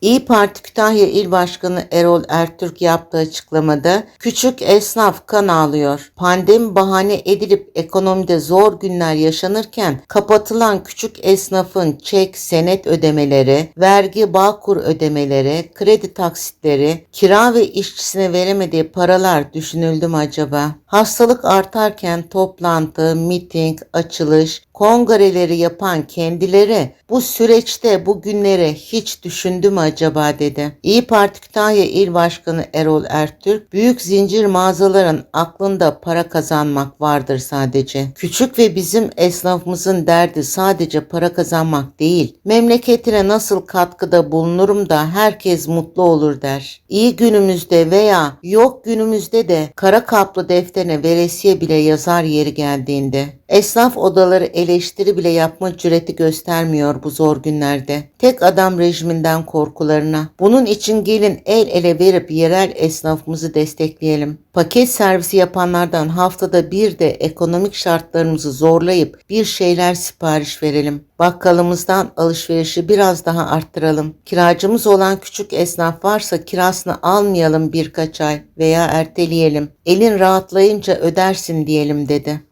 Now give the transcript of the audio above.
İyi Parti Kütahya İl Başkanı Erol Ertürk yaptığı açıklamada küçük esnaf kan ağlıyor. Pandemi bahane edilip ekonomide zor günler yaşanırken kapatılan küçük esnafın çek, senet ödemeleri, vergi, bağkur ödemeleri, kredi taksitleri, kira ve işçisine veremediği paralar düşünüldü mü acaba? Hastalık artarken toplantı, miting, açılış, kongreleri yapan kendileri bu süreçte bu günleri hiç düşündü mü acaba dedi. İyi Parti Kütahya İl Başkanı Erol Ertürk, büyük zincir mağazaların aklında para kazanmak vardır sadece. Küçük ve bizim esnafımızın derdi sadece para kazanmak değil. Memleketine nasıl katkıda bulunurum da herkes mutlu olur der. İyi günümüzde veya yok günümüzde de kara kaplı defterine veresiye bile yazar yeri geldiğinde. Esnaf odaları eleştiri bile yapma cüreti göstermiyor bu zor günlerde. Tek adam rejiminden korkularına. Bunun için gelin el ele verip yerel esnafımızı destekleyelim. Paket servisi yapanlardan haftada bir de ekonomik şartlarımızı zorlayıp bir şeyler sipariş verelim. Bakkalımızdan alışverişi biraz daha arttıralım. Kiracımız olan küçük esnaf varsa kirasını almayalım birkaç ay veya erteleyelim. Elin rahatlayınca ödersin diyelim dedi.